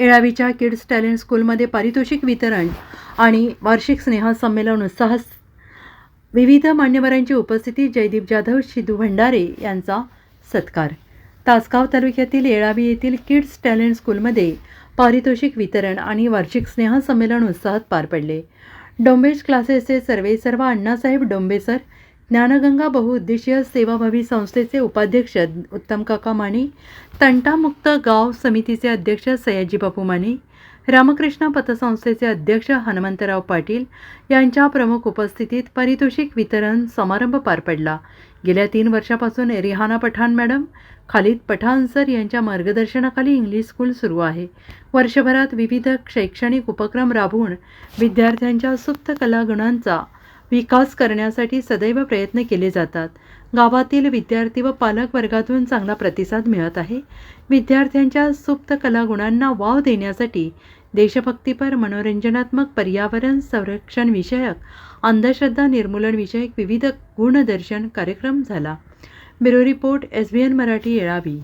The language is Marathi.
येळावीच्या किड्स टॅलेंट स्कूलमध्ये पारितोषिक वितरण आणि वार्षिक स्नेहसंमेलन उत्साह विविध मान्यवरांची उपस्थिती जयदीप जाधव शिदू भंडारे यांचा सत्कार. तासगाव तालुक्यातील येळावी येथील किड्स टॅलेंट स्कूलमध्ये पारितोषिक वितरण आणि वार्षिक स्नेहसंमेलन उत्साहात पार पडले. डोंबेज क्लासेसचे सर्वे सर्व अण्णासाहेब डोंबेसर ज्ञानगंगा बहुउद्देशीय सेवाभावी संस्थेचे उपाध्यक्ष उत्तम काका माने तंटामुक्त गाव समितीचे अध्यक्ष सयाजी बापू माने रामकृष्ण पतसंस्थेचे अध्यक्ष हनुमंतराव पाटील यांच्या प्रमुख उपस्थितीत पारितोषिक वितरण समारंभ पार पडला. गेल्या तीन वर्षापासून रिहाना पठाण मॅडम खालिद पठाण सर यांच्या मार्गदर्शनाखाली इंग्लिश स्कूल सुरू आहे. वर्षभरात विविध शैक्षणिक उपक्रम राबवून विद्यार्थ्यांच्या सुप्त कलागुणांचा विकास करण्यासाठी सदैव प्रयत्न केले जातात. गावातील विद्यार्थी व पालक वर्गातून चांगला प्रतिसाद मिळत आहे. विद्यार्थ्यांच्या सुप्त कलागुणांना वाव देण्यासाठी देशभक्तीपर मनोरंजनात्मक पर्यावरण संरक्षण विषयक अंधश्रद्धा निर्मूलन विषयक विविध गुणदर्शन कार्यक्रम झाला. Bureau report S B N Marathi Yelavi.